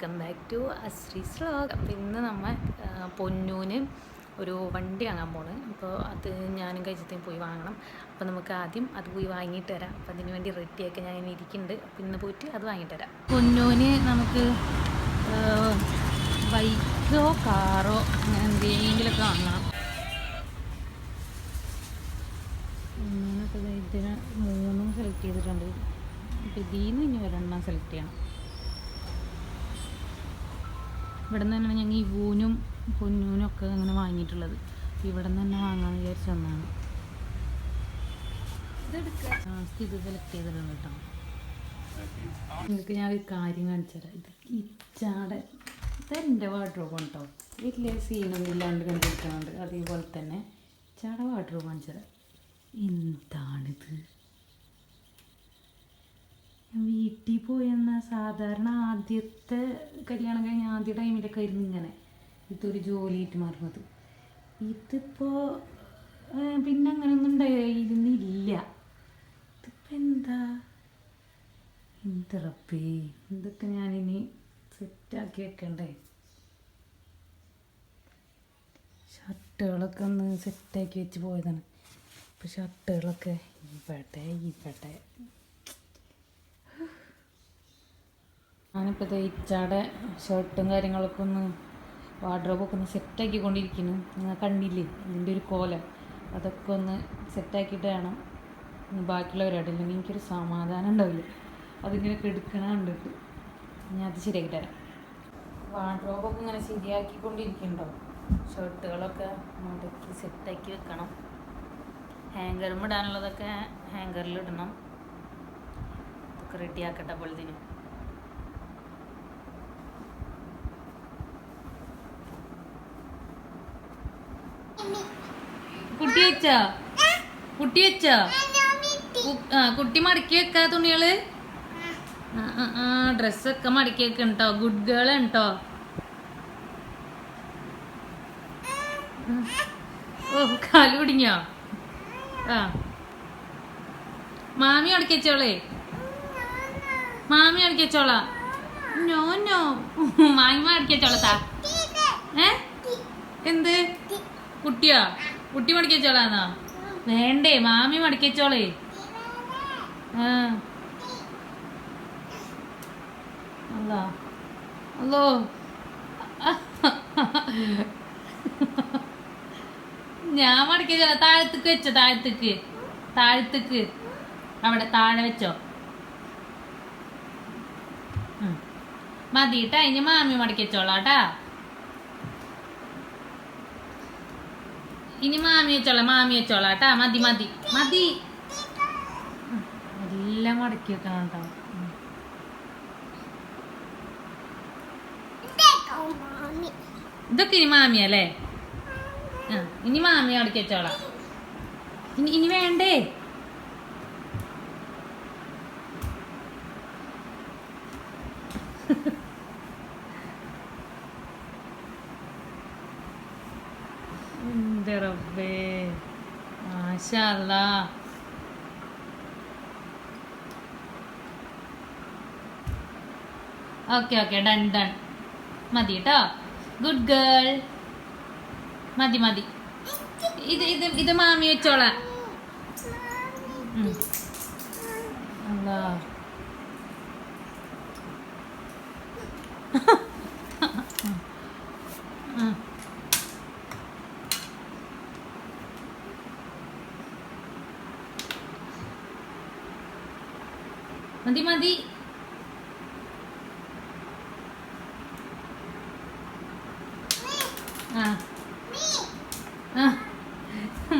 Welcome back to Ashree vlog അപ്പോൾ ഇന്ന് നമ്മൾ പൊന്നൂന് ഒരു വണ്ടി വാങ്ങാൻ പോണ്. അപ്പോൾ അത് ഞാനും കഴിച്ചത്തേയും പോയി വാങ്ങണം. അപ്പോൾ നമുക്ക് ആദ്യം അത് പോയി വാങ്ങിയിട്ട് വരാം. അപ്പോൾ അതിന് വേണ്ടി റെഡിയാക്കി ഞാൻ ഇരിക്കുന്നുണ്ട് അപ്പോൾ ഇന്ന് പോയിട്ട് അത് വാങ്ങിയിട്ട് വരാം. പൊന്നൂന് നമുക്ക് ബൈക്കോ കാറോ അങ്ങനെ എന്തെങ്കിലുമൊക്കെ വാങ്ങണം. ഇതിന് മൂന്നും സെലക്ട് ചെയ്തിട്ടുണ്ട്. അപ്പോൾ ഇതിൽ നിന്ന് ഇനി ഒരെണ്ണം സെലക്ട് ചെയ്യണം. ഇവിടെ നിന്ന് തന്നെയാണ് ഞങ്ങൾ ഈ വൂനും പൊന്നൂനും ഒക്കെ അങ്ങനെ വാങ്ങിയിട്ടുള്ളത്. ഇവിടെ നിന്ന് തന്നെ വാങ്ങാമെന്ന് വിചാരിച്ച ഒന്നാണ് ലാസ്റ്റ് ഇത് ചെയ്തിട്ടുണ്ട് കേട്ടോ. നിങ്ങൾക്ക് ഞാൻ ഒരു കാര്യം കാണിച്ചു തരാം. ഇത് ഇച്ചാടെ ഇതെന്റെ വാർഡ്രോബാണ് കേട്ടോ വീട്ടിലെ സീനൊന്നും ഇല്ലാണ്ട് കണ്ടിരിക്കുന്നുണ്ട് അതേപോലെ തന്നെ ഇച്ചാടെ വാർഡ്രോബ് കാണിച്ചു തരാം. എന്താണിത് ഞാൻ വീട്ടിൽ പോയെന്ന സാധാരണ ആദ്യത്തെ കല്യാണം കഴിഞ്ഞ ആദ്യ ടൈമിലൊക്കെ ആയിരുന്നു ഇങ്ങനെ. ഇതൊരു ജോലിയായിട്ട് മാറുന്നത്. ഇതിപ്പോൾ പിന്നെ അങ്ങനെയൊന്നും ഉണ്ടായിരുന്നില്ല. ഇതിപ്പോൾ എന്താ? എന്തറപ്പേ? ഇതൊക്കെ ഞാനിനി സെറ്റാക്കി വെക്കണ്ടേ? ഷർട്ടുകളൊക്കെ ഒന്ന് സെറ്റാക്കി വെച്ച് പോയതാണ്. ഇപ്പോൾ ഷർട്ടുകളൊക്കെ ഇവിടെ ഇവിടെ ഞാനിപ്പോൾ തയ്ച്ചാടെ ഷർട്ടും കാര്യങ്ങളൊക്കെ ഒന്ന് വാർഡ്രോബൊക്കെ ഒന്ന് സെറ്റാക്കിക്കൊണ്ടിരിക്കുന്നു നിങ്ങൾ കണ്ടില്ലേ? ഇതിന്റെ ഒരു കോല. അതൊക്കെ ഒന്ന് സെറ്റാക്കിയിട്ട് വേണം. ബാക്കിയുള്ളവരായിട്ട് ഇല്ലെങ്കിൽ എനിക്കൊരു സമാധാനം ഉണ്ടാവില്ല. അതിങ്ങനെ കെടുക്കണ ഞാൻ അത് ശരിയാക്കി തരാം. വാർഡ്രോബൊക്കെ ഇങ്ങനെ ശരിയാക്കിക്കൊണ്ടിരിക്കുന്നുണ്ടോ? ഷർട്ടുകളൊക്കെ മടക്കി സെറ്റാക്കി വെക്കണം. ഹാങ്കറും ഇടാനുള്ളതൊക്കെ ഹാങ്കറിൽ ഇടണം. റെഡിയാക്കട്ടെ അപ്പോഴത്തേനും കുട്ടി വെച്ചോ? കുട്ടി കുട്ടി മടക്കി വെക്കാ തുണികൾ? ഡ്രസ്സൊക്കെ മടക്കി വെക്കണ്ടോ ഗുഡ് ഗേൾ ഉണ്ടോ ഓ കാൽ പിടിഞ്ഞോ ആ. മാമി അടക്കി വെച്ചോളേ? മാമി അടക്കി വെച്ചോളാ? No no. മാമി മടക്കി വെച്ചോളത്താ ഏ? എന്ത്? കുട്ടിയോ കുട്ടി മടക്കി വെച്ചോളാന്നോ വേണ്ടേ മാമി മടക്കി വെച്ചോളേ ആ. അല്ലോ അല്ലോ ഞാൻ മടക്കി വെച്ചോ താഴത്തേക്ക് വെച്ചോ താഴത്തേക്ക്. താഴത്തേക്ക്. അവിടെ താഴെ വെച്ചോ. മതിട്ടാ മതി ട്ടാ ഇനി മാമി മടക്കി ഇനി മാമിയെ ചോള മാമിയെ ചോള കേട്ടാ മതി മതി മതി എല്ലാം മടക്കി വെക്കണം കേട്ടോ. ഇതൊക്കെ ഇനി മാമിയല്ലേ ആ ഇനി മാമി മടക്കി വെച്ചോളാ. ഇനി ഇനി വേണ്ടേ? എന്റെ അല്ലാ ഓക്കെ ഓക്കെ ഡൺ ഡൺ മതി കേട്ടോ ഗുഡ് ഗേൾ മതി മതി. ഇത് ഇത് ഇത് മാമി വെച്ചോളാം. അല്ലാ മതി മതി.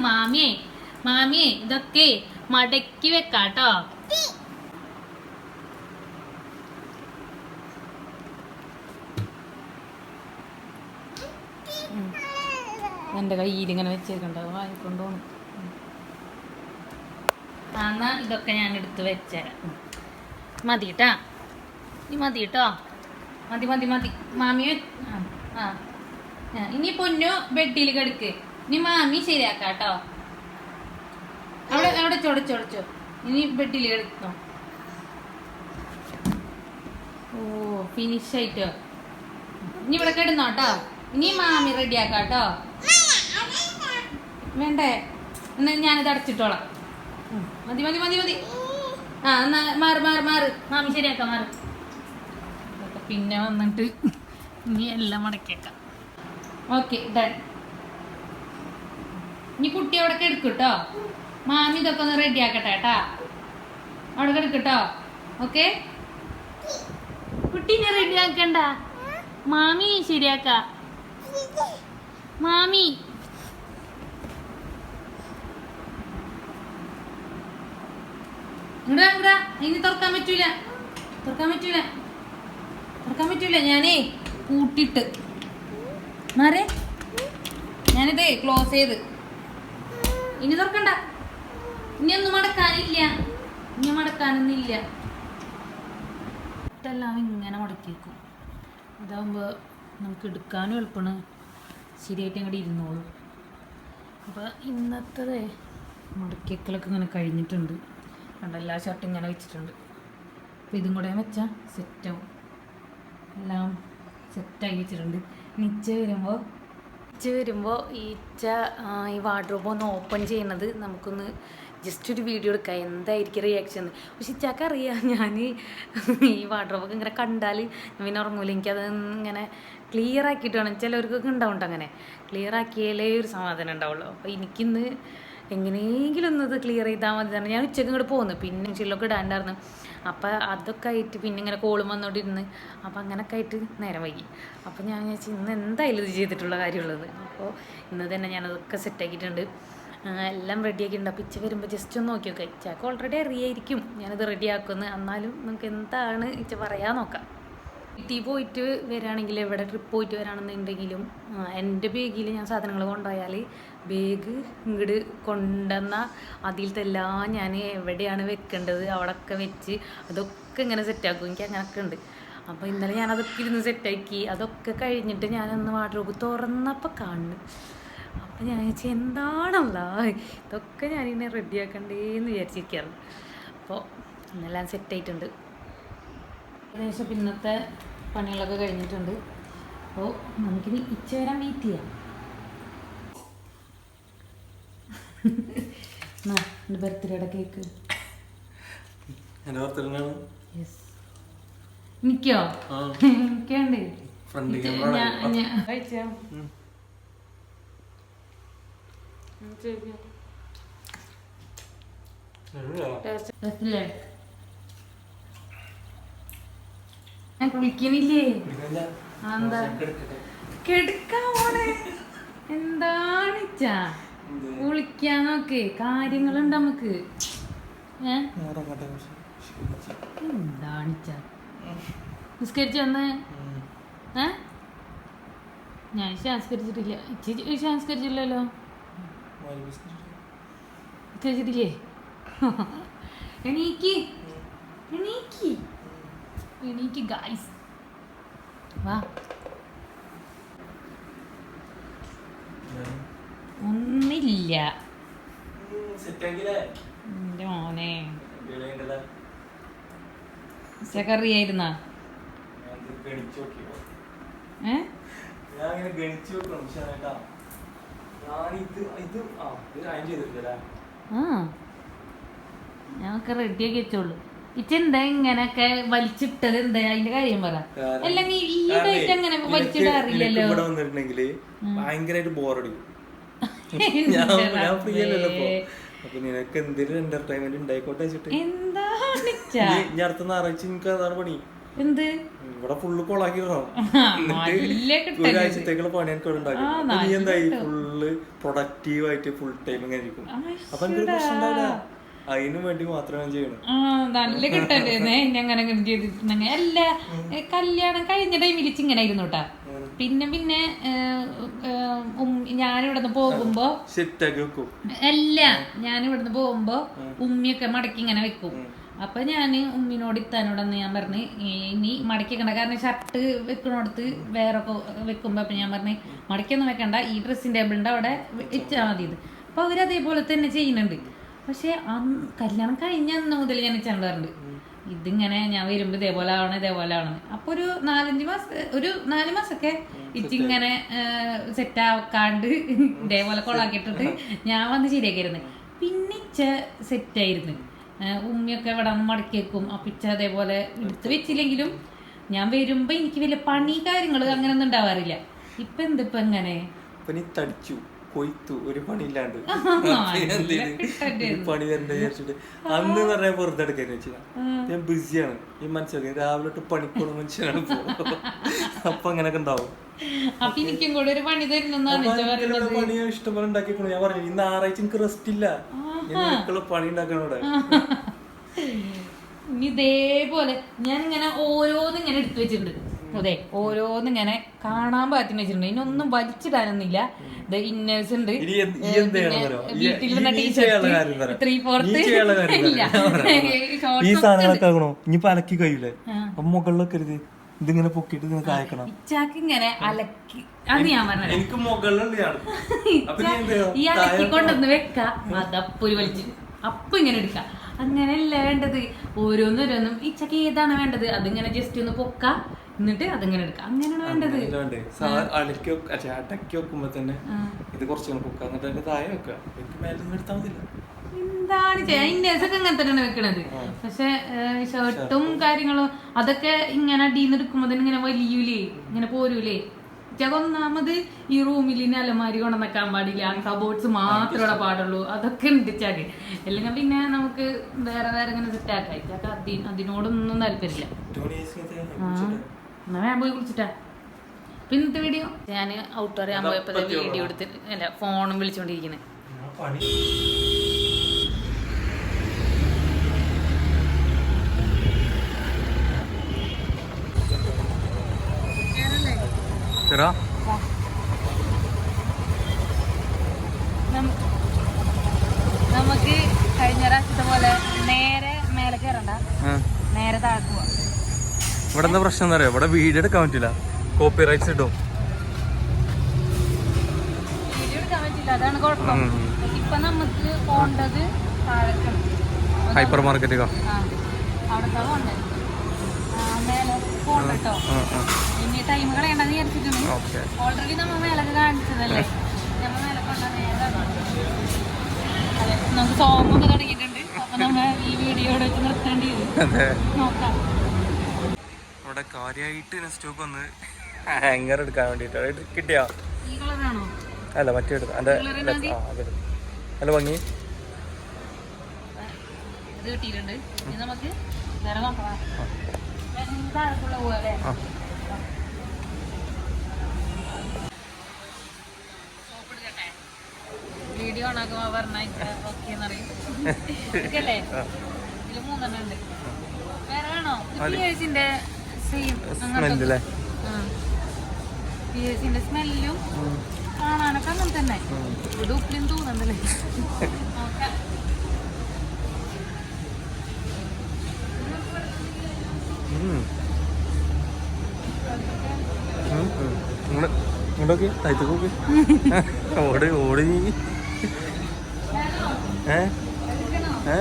മാമിയെ മാമിയെ ഇതൊക്കെ മടക്കി വെക്കാട്ടോ. എന്റെ കയ്യിൽ ഇങ്ങനെ വെച്ചേക്കണ്ട വാങ്ങിക്കൊണ്ടു എന്നാ ഇതൊക്കെ ഞാൻ എടുത്ത് വെച്ചേരാം. മതി കേട്ടാ ഇനി മതി കേട്ടോ മതി മതി. മതി മാമി ആ ഇനി പൊന്നു ബെഡിൽ കിടക്ക്. ഇനി മാമി ശരിയാക്കാം കേട്ടോ അവിടെ അവിടെ ചൊടച്ചൊടച്ചോ ഇനി ബെഡിൽ കിടക്കണോ ഓ ഫിനിഷ് ആയിട്ടോ. ഇനി ഇവിടെ കിടന്നോ കേട്ടോ ഇനി മാമി റെഡിയാക്കാം കേട്ടോ വേണ്ടേ? എന്നാ ഞാനിത് അടച്ചിട്ടോളാം. മതി മതി മതി മതി. ആ എന്നാ മാറ് മാറ് മാറ്. മാമി ശരിയാക്കാം മാറ്. ഇതൊക്കെ പിന്നെ വന്നിട്ട് ഇനി എല്ലാം മടക്കിയേക്കാം. ഓക്കെ ഡൺ ഇനി കുട്ടി അവിടെ കേട്ടോ മാമി ഇതൊക്കെ ഒന്ന് റെഡി ആക്കട്ടെ കേട്ടാ അവിടെ കേട്ടോ ഓക്കെ? കുട്ടീനെ റെഡി ആക്കണ്ട. മാമി ശരിയാക്ക. മാമി തുറക്കാൻ തുറക്കാൻ തുറക്കാൻ ഞാനേ കൂട്ടിട്ട്. മാറേ. ഞാനിതേ ക്ലോസ് ചെയ്ത്. ഇനി തുറക്കണ്ട. ഇനി ഒന്നും മടക്കാനില്ല. ഇനി മടക്കാനൊന്നുമില്ല. ഇട്ടെല്ലാം ഇങ്ങനെ മടക്കി വെക്കും നമുക്ക് എടുക്കാനും എളുപ്പമാണ് ശരിയായിട്ട് അങ്ങോട്ട് ഇരുന്നോളും. അപ്പോൾ ഇന്നത്തെ മടക്കിയക്കലൊക്കെ ഇങ്ങനെ കഴിഞ്ഞിട്ടുണ്ട്. കണ്ട എല്ലാ ഷർട്ടും ഇങ്ങനെ വെച്ചിട്ടുണ്ട്. അപ്പോൾ ഇതും കൂടെ വെച്ചാൽ സെറ്റാവും. എല്ലാം സെറ്റാക്കി വെച്ചിട്ടുണ്ട്. നിച്ച വരുമ്പോൾ നിച്ച വരുമ്പോൾ ഈച്ച ഈ വാർഡ്രോബ് ഒന്ന് ഓപ്പൺ ചെയ്യുന്നത് നമുക്കൊന്ന് ജസ്റ്റ് ഒരു വീഡിയോ എടുക്കാം. എന്തായിരിക്കും റിയാക്ഷൻ പക്ഷെ ഇച്ചാക്ക് അറിയാം ഞാൻ ഈ വാർഡ്രോബൊക്കെ ഇങ്ങനെ കണ്ടാൽ പിന്നെ ഉറങ്ങൂല. എനിക്കത് ഇങ്ങനെ ക്ലിയർ ആക്കിയിട്ട് വേണം ചിലവർക്കൊക്കെ അങ്ങനെ. ക്ലിയർ ആക്കിയാലേ ഒരു സമാധാനം ഉണ്ടാവുള്ളൂ. അപ്പോൾ എനിക്കിന്ന് എങ്ങനെയെങ്കിലും ഒന്നത് ക്ലിയർ ചെയ്താൽ മതി തന്നെ ഞാൻ ഉച്ചയ്ക്ക് ഇങ്ങോട്ട് പോകുന്നു പിന്നെ ചില്ലൊക്കെ ഇടാണ്ടായിരുന്നു. അപ്പം അതൊക്കെ ആയിട്ട് പിന്നെ ഇങ്ങനെ കോളും വന്നോണ്ടിരുന്ന്. അപ്പം അങ്ങനെയൊക്കെ ആയിട്ട് നേരം വൈകി. അപ്പം ഞാൻ വിചാരിച്ചു ഇന്ന് എന്തായാലും ഇത് ചെയ്തിട്ടുള്ള കാര്യമുള്ളത്. അപ്പോൾ ഇന്ന് തന്നെ ഞാനതൊക്കെ സെറ്റാക്കിയിട്ടുണ്ട് എല്ലാം റെഡിയാക്കിയിട്ടുണ്ട് അപ്പോൾ ഇച്ച വരുമ്പോൾ ജസ്റ്റ് ഒന്ന് നോക്കി നോക്കാം. ഇച്ചക്ക് ഓൾറെഡി അറിയായിരിക്കും ഞാനത് റെഡിയാക്കുമെന്ന് എന്നാലും നിങ്ങൾക്ക് എന്താണ് ഇച്ച പറയാൻ നോക്കാം. വീട്ടിൽ പോയിട്ട് വരാണെങ്കിൽ എവിടെ ട്രിപ്പ് പോയിട്ട് വരാണെന്നുണ്ടെങ്കിലും എന്റെ ബാഗിൽ ഞാൻ സാധനങ്ങൾ കൊണ്ടുപോയാൽ ബാഗ് ഇങ്ങോട്ട് കൊണ്ടുവന്ന അതിലത്തെ എല്ലാം ഞാൻ എവിടെയാണ് വെക്കേണ്ടത് അവിടെയൊക്കെ വെച്ച് അതൊക്കെ ഇങ്ങനെ സെറ്റാക്കും എനിക്ക് അങ്ങനെയൊക്കെ ഉണ്ട് അപ്പോൾ ഇന്നലെ ഞാൻ അതൊക്കെ ഇരുന്ന് സെറ്റാക്കി അതൊക്കെ കഴിഞ്ഞിട്ട് ഞാനൊന്ന് വാർഡ്രോബ് തുറന്നപ്പോൾ കാണുന്നു. അപ്പം ഞാൻ വിചാരിച്ചു എന്താണല്ല? ഇതൊക്കെ ഞാനിങ്ങനെ റെഡിയാക്കണ്ടേന്ന് വിചാരിച്ചിരിക്കുകയാണ് അപ്പോൾ ഇന്നെല്ലാം സെറ്റായിട്ടുണ്ട് ഏകദേശം ഇന്നത്തെ പണികളൊക്കെ കഴിഞ്ഞിട്ടുണ്ട്. അപ്പോൾ നമുക്കിനി ഇച്ച വരാൻ വെയിറ്റ് ചെയ്യാം എന്നാ എന്റെ ബർത്ത്ഡേയുടെ കേക്ക് യെസ് ഞാൻ കുളിക്കണില്ലേ? എന്താ? കെടുക്കാ പോണേ എന്താണിച്ചാ കുളിക്കാൻ നോക്ക് കാര്യങ്ങളുണ്ട് നമുക്ക്. എന്താണിച്ചാ? നിസ്കരിച്ച് വന്ന് ഏ? ഞാൻ സംസ്കരിച്ചിട്ടില്ല. ഇച്ചി സംസ്കരിച്ചില്ലല്ലോ? നിസ്കരിച്ചിട്ടില്ലേ എണീക്ക്. എണീക്ക്. എണീക്ക് ഗായ്സ് വാ ഒന്നില്ല സെറ്റാക്കില്ലേ എന്റെ മോനെ വിളയുണ്ടല്ലേ ഉച്ചക്കറിയായിരുന്ന ഞാൻ ഇത് ഗണിച്ചു നോക്കിയോ ഏ ഞാൻ അങ്ങനെ ഗണിച്ചു നോക്കണം പക്ഷേ കേട്ടാ ഞാൻ ഇത് ഇത് ആ ഇത് ഞാൻ ചെയ്തിട്ടില്ല ആ ഞങ്ങൾക്ക് റെഡിയാക്കി വെച്ചോളൂ. ഇച്ച എന്താ ഇങ്ങനൊക്കെ വലിച്ചിട്ടത്? എന്താ അതിന്റെ കാര്യം പറ. അല്ലെങ്കിൽ ഈ ഡേറ്റ് അങ്ങനെ വലിച്ചിടാറില്ലല്ലോ. ഭയങ്കരമായിട്ട് ബോറടിക്കും ഞാൻ ഞാൻ ഫ്രീ അല്ലല്ലോ ഇപ്പൊ. അപ്പൊ നിനക്ക് എന്തെങ്കിലും എന്റർടൈൻമെന്റ് ഉണ്ടായിക്കോട്ടെ വെച്ചിട്ട്. എന്താണ് ഇച്ച? ഞാൻ അടുത്ത ഞായറാഴ്ച എനിക്ക് അതാണ് പണി. എന്ത്? ഇവിടെ ഫുള്ള് കൊളാക്കി. ഒരാഴ്ചത്തേക്കുള്ള പണി എനിക്ക് ഉണ്ടാക്കി. നീ എന്തായി? കിട്ടും. ഫുള്ള് പ്രൊഡക്റ്റീവ് ആയിട്ട് ഫുൾ ടൈം ഇങ്ങനെ ഇരിക്കും. ആശ്ശടാ. അപ്പൊ എനിക്കൊരു പ്രശ്നം ഉണ്ടാവില്ല. അതിനു വേണ്ടി മാത്രമേ ഞാൻ ചെയ്യണം. നല്ല കിട്ടല്ലേ അങ്ങനെ ചെയ്തിട്ടുണ്ടെങ്കിൽ. അല്ല ഏ, കല്യാണം കഴിഞ്ഞ ടൈമിൽ ഇങ്ങനെ ആയിരുന്നു കേട്ടാ പിന്നെ പിന്നെ ഞാനിവിടുന്ന് പോകുമ്പോ അല്ല ഞാനിവിടുന്ന് പോകുമ്പോ ഉമ്മിയൊക്കെ മടക്കി ഇങ്ങനെ വെക്കും. അപ്പൊ ഞാൻ ഉമ്മിനോട് ഇത്താനോടന്ന് ഞാൻ പറഞ്ഞു ഇനി മടക്കി വെക്കണ്ട. കാരണം ഷർട്ട് വെക്കണോടത്ത് വേറെ വെക്കുമ്പോ അപ്പൊ ഞാൻ പറഞ്ഞ് മടക്കിയൊന്നും വെക്കണ്ട ഈ ഡ്രസ്സിംഗ് ടേബിളിന്റെ അവിടെ വെച്ചാൽ മതി ഇത് അപ്പൊ അവരതേപോലെ തന്നെ ചെയ്യുന്നുണ്ട്. പക്ഷെ കല്യാണം കഴിഞ്ഞ അന്ന് മുതൽ ഞാൻ വെച്ചാണ്ട് ഇതിങ്ങനെ ഞാൻ വരുമ്പോ ഇതേപോലെ ആവണം ഇതേപോലെ ആവണം അപ്പൊ ഒരു നാലഞ്ച് മാസം ഒരു നാല് മാസമൊക്കെ ഇച്ചിങ്ങനെ സെറ്റ് ആക്കാണ്ട് ഇതേപോലെ കൊളാക്കിയിട്ടിട്ട് ഞാൻ വന്ന് ശരിയാക്കിയിരുന്നു. പിന്നെ ഇച്ച സെറ്റായിരുന്നു. ഉമ്മയൊക്കെ ഇവിടെ നിന്ന് മടക്കി വെക്കും അപ്പൊ ഇച്ച അതേപോലെ എടുത്ത് വെച്ചില്ലെങ്കിലും ഞാൻ വരുമ്പോ എനിക്ക് വലിയ പണി കാര്യങ്ങൾ അങ്ങനെ ഒന്നും ഉണ്ടാവാറില്ല. ഇപ്പൊ എന്തിപ്പോ എങ്ങനെ തടിച്ചു. കൊയ്ത്തു. ഒരു പണിയില്ലാണ്ട്. പണി വരണ്ട വിചാരിച്ചിട്ട്. അന്ന് പറഞ്ഞ വെറുതെ എടുക്കാൻ വെച്ചാ ഞാൻ ബിസിയാണ്. ഈ മനസ്സിലാക്കി രാവിലെ തൊട്ട് പണിക്കോണ മനുഷ്യനാണ് അപ്പൊ അങ്ങനൊക്കെ ഉണ്ടാവും. അപ്പൊ എനിക്കും കൂടെ ഒരു പണി ഞാൻ ഇഷ്ടംപോലെ ഉണ്ടാക്കിക്കണു ഞാൻ പറഞ്ഞു ഇന്ന് ആറാഴ്ച എനിക്ക് റെസ്റ്റ് ഇല്ല. നിനക്കുള്ള പണി ഉണ്ടാക്കണം ഇവിടെ. ഇനി ഇതേപോലെ ഞാൻ ഇങ്ങനെ ഓരോന്നും ഇങ്ങനെ എടുത്തു വെച്ചിട്ടുണ്ട്. അതെ ഓരോന്ന് ഇങ്ങനെ കാണാൻ പറ്റുന്ന വെച്ചിട്ടുണ്ട്. ഇതിനൊന്നും വലിച്ചിടാനൊന്നില്ല ഇന്നേഴ്സ് ഉണ്ട്. വീട്ടിലിരുന്ന ടീഷർട്ട്. ത്രീ ഈ ഫോർത്ത് കാര്യം ഇല്ല. ഈ ഷോർട്സ് സാധനങ്ങളൊക്കെ ആക്കണോ ഇനിയിപ്പോ അലക്കി കഴിയൂലേ? ആ. അപ്പൊ മുകളിലൊക്കെ ഇരുത് ഇതിങ്ങനെ പൊക്കിട്ട് നിങ്ങൾക്ക് അയക്കണം ഇച്ചാക്ക് ഇങ്ങനെ അലക്കി. അത് ഞാൻ പറഞ്ഞത്. എനിക്ക് മുകളിലുണ്ട്? ഈ അലക്കി കൊണ്ടുവന്ന് വെക്ക. അതപ്പൊരു വലിച്ചു വലിച്ച്. അപ്പൊ ഇങ്ങനെ എടുക്ക. അങ്ങനെയല്ല വേണ്ടത്. ഓരോന്നും ഓരോന്നും ഇച്ചക്ക് ഏതാണ് വേണ്ടത്? അതിങ്ങനെ ജസ്റ്റ് ഒന്ന് പൊക്ക. എന്നിട്ട് അതിങ്ങനെ എടുക്കുക. അങ്ങനെയാണ് വേണ്ടത്. അലക്കി അടക്കി വെക്കുമ്പോ തന്നെ ഇത് കുറച്ച് പൊക്കുക എന്നിട്ട് അതിന്റെ താഴെ വെക്കുക എനിക്ക് മേലെ നിന്ന് എടുത്താൽ മതില്ല എന്താണ് ചെയ്യാൻ അങ്ങനെ തന്നെയാണ് വെക്കണത്. പക്ഷെ ഷർട്ടും കാര്യങ്ങളും അതൊക്കെ ഇങ്ങനെ അടിയിൽ എടുക്കുമ്പോ തന്നെ ഇങ്ങനെ വലിയൂലേ? ഇങ്ങനെ പോരൂലേ? ഒന്നാമത് ഈ റൂമിൽ ഇനി അലമാരി കൊണ്ടുവന്നേക്കാൻ പാടില്ല. കബോർഡ്സ് മാത്രമേ പാടുള്ളൂ. അതൊക്കെ ഉണ്ട് ചാക്ക് അല്ലെങ്കിൽ പിന്നെ നമുക്ക് വേറെ വേറെ ഇങ്ങനെ സെറ്റ് ആക്കാം. ചാക്ക് അതി അതിനോടൊന്നും താല്പര്യമില്ല. എന്നാ ഞാൻ പോയി കുളിച്ചിട്ടാ. പിന്നത്തെ ഇന്നത്തെ വീഡിയോ ഞാൻ ഔട്ട് അറിയാൻ പോയപ്പോ വീഡിയോ എടുത്ത് അല്ല ഫോണും നം- നമുക്ക് കഴിഞ്ഞ പ്രാവശ്യത്തെ പോലെ നേരെ മേലെ കയറണ്ട നേരെ താഴെ പോവാം. ഇവിടെ എന്താ പ്രശ്നം എന്താ പറയാ ഇവിടെ വീഡിയോ എടുക്കാൻ പറ്റില്ല. കോപ്പി റൈറ്റ്സ് ഇട്ടോ ഹൈപ്പർ മാർക്കറ്റ് ഓൾറെഡി നമ്മ മേലൊക്കെ കാണിച്ചതല്ലേ? മേലെ കൊണ്ട നമുക്ക് തുടങ്ങിയിട്ടുണ്ട്. അപ്പൊ നമ്മ ഈ വീഡിയോ വെച്ച് നിർത്തേണ്ടി നോക്കാം. ഇവിടെ കാര്യമായിട്ട് സ്റ്റോക്ക് വന്ന് ഹാങ്ങർ എടുക്കാൻ വേണ്ടിട്ട് കിട്ടിയാ? ഈ കളറാണോ അല്ല മറ്റേ എടുത്തു എന്റെ മതി? അല്ല? ഭംഗി വീഡിയോ ഓണാക്കുമ്പോ പറഞ്ഞാൽ ഓക്കെ എന്നറിയും ഇതൊക്കെയല്ലേ ഇതിൽ മൂന്നെണ്ണം ഉണ്ട്. വേറെ വേണോ? ഓടി സ്മെല്ല് കാണാനൊക്കെ അങ്ങനെ തന്നെ. ഇവിടെ ഉപ്പിലും ഇങ്ങോട്ടോക്കെ ഓട് ഓട്. ഏ? ഏ?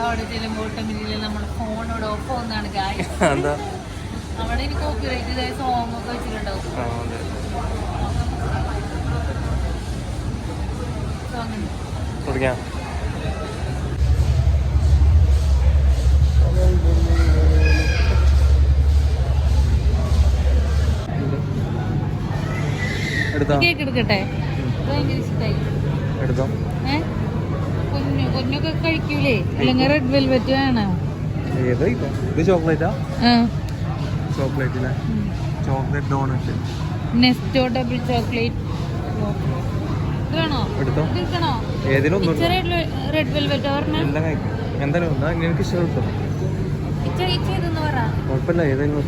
അവിടെ ചെല്ലുമ്പോൾ ഓട്ടോമിറ്റിക്കലി നമ്മുടെ ഫോണോട് ഓഫ് ഗായ് എന്താ? അവിടെ എനിക്ക് കോപ്പിറൈറ്റ് ഇതായ സോങ് ഒക്കെ വെച്ചിട്ടുണ്ടാവും. തുടങ്ങിയാ കേക്ക് എടുക്കട്ടെ? ഭയങ്കര ഇഷ്ടമായി എടുത്തോ? ഏ? പൊന്നു പൊന്നൊക്കെ കഴിക്കൂലേ? അല്ലെങ്കിൽ റെഡ് വെൽവെറ്റ് വേണോ? ഇത്? ചോക്ലേറ്റാ? Chocolate chocolate donut Nesto double chocolate red velvet എന്തായാലും കുഴപ്പമില്ല ഏതെങ്കിലും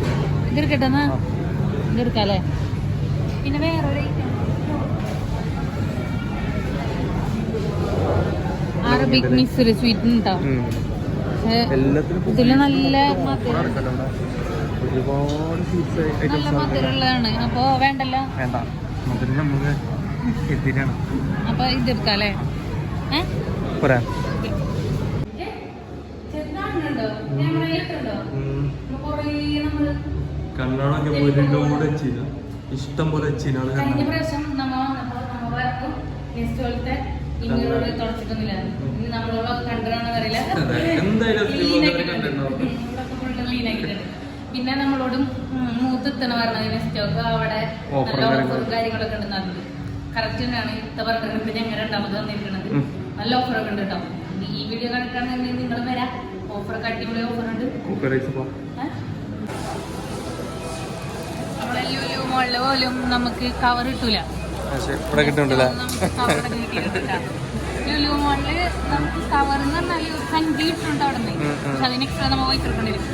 പിന്നെ വേറൊരു അറബിക് മിക്സർ സ്വീറ്റ് ഉണ്ടോ ഉം. പക്ഷേ എല്ലാത്തിനും ഇപ്പൊ ഇതിൽ നല്ല നല്ല മധുരമുള്ളതാണ്. അപ്പൊ വേണ്ടല്ലോ? അപ്പൊ ഇത് എടുക്കാം അല്ലേ ഏഹ് പോരാ ചെറുതാണുണ്ടോ ക്യാമറയിലിട്ടുണ്ടോ കുറേ നമ്മൾ കണ്ണാടൊക്കെ ഒരുപാട് വെച്ചില്ല ഇഷ്ടം പോലെ ചീനാണ് കഴിഞ്ഞ പ്രാവശ്യം നമ്മ വന്നപ്പോൾ നമ്മ വരക്കും. നെക്സ്റ്റ് പോലത്തെ തുടച്ചിട്ടൊന്നുമില്ല ഇനി നമ്മളോട് കണ്ടതാണെന്ന് അറിയില്ല. പിന്നെ നമ്മളോടും മൂത്തെത്തണ പറഞ്ഞതിന് സ്റ്റോക്ക് അവിടെ നല്ല ഓഫറും കാര്യങ്ങളൊക്കെ ഉണ്ട് നടന്നത് കറക്റ്റ് തന്നെയാണ്. ഇത്ത പറഞ്ഞത് പിന്നെ ഞങ്ങൾ രണ്ടാമത് വന്നിരിക്കുന്നത്. നല്ല ഓഫറൊക്കെ ഉണ്ട് കേട്ടോ. ഈ വീഡിയോ കണ്ടിട്ടാണെങ്കിൽ നിങ്ങൾ വരാം. ഓഫറൊക്കെ അടിപൊളി ഓഫർ ഉണ്ട്? നമ്മളെ ലുലു മോളിൽ പോലും നമുക്ക് കവർ കിട്ടൂല. ഇവിടെ കിട്ടുന്നുണ്ടല്ലേ. ലുലു മോളിൽ നമുക്ക് കവർ എന്ന് പറഞ്ഞാൽ ഒരു സഞ്ചി കിട്ടുന്നുണ്ട് അവിടെ നിന്ന്. പക്ഷെ അതിന് എക്സ്ട്രാ നമ്മൾ പോയി കൊടുക്കേണ്ടി വരും